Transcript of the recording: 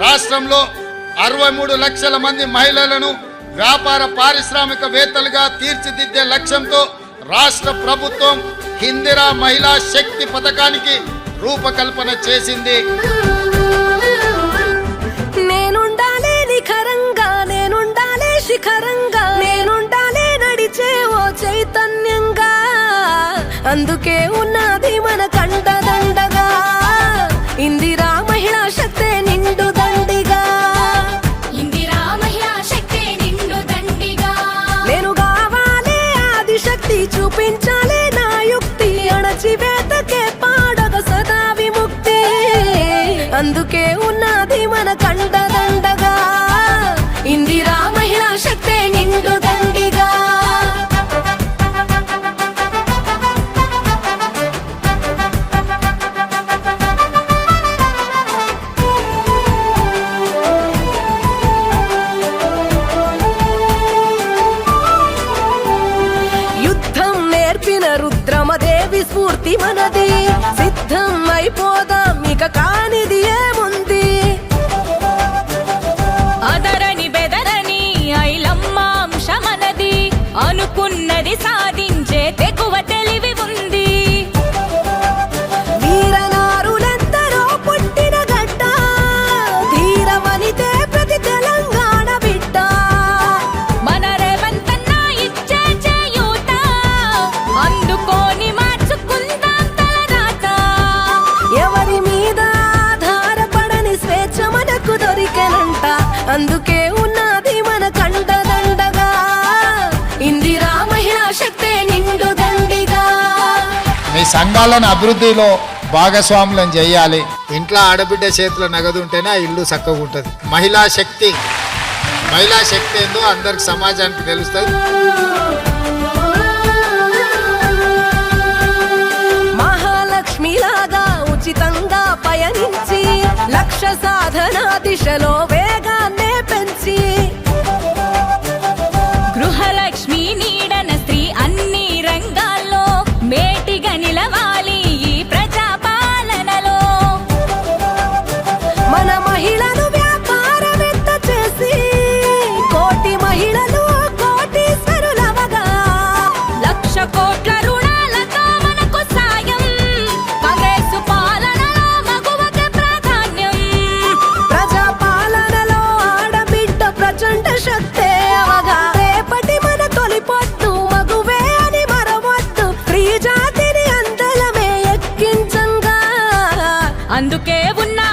రాష్ట్రంలో అరవై మూడు లక్షల మంది మహిళలను వ్యాపార పారిశ్రామికవేత్తలుగా తీర్చిదిద్దే లక్ష్యంతో రాష్ట్ర ప్రభుత్వం హిందిరా మహిళా శక్తి పథకానికి రూపకల్పన చేసింది. నేనుండాలే నిఖరంగా నేనుండాలే శిఖరంగా నేనుండాలే నడిచే ఓ చైతన్యంగా. అందుకే ఉన్నది మన కండదండగా ఇందిరా శక్తి చూపించాలే నా యుక్తి. అణచివేతకే పాడగ సదా విముక్తి. అందుకే ఉన్నది మన కండ రుద్రమదేవి మనది మీ సంఘాలను అభివృద్ధిలో భాగస్వాములను చేయాలి. ఇంట్లో ఆడబిడ్డ చేతిలో నగదు ఉంటేనే ఆ ఇల్లు చక్కగా ఉంటుంది. మహిళా శక్తి. మహిళా శక్తి ఏందో అందరికి సమాజానికి తెలుస్తుంది. మహాలక్ష్మిలాగా ఉచితంగా పయనించి లక్ష సాధన దిశలో వేగాన్నే పెంచి అందుకే ఉన్నా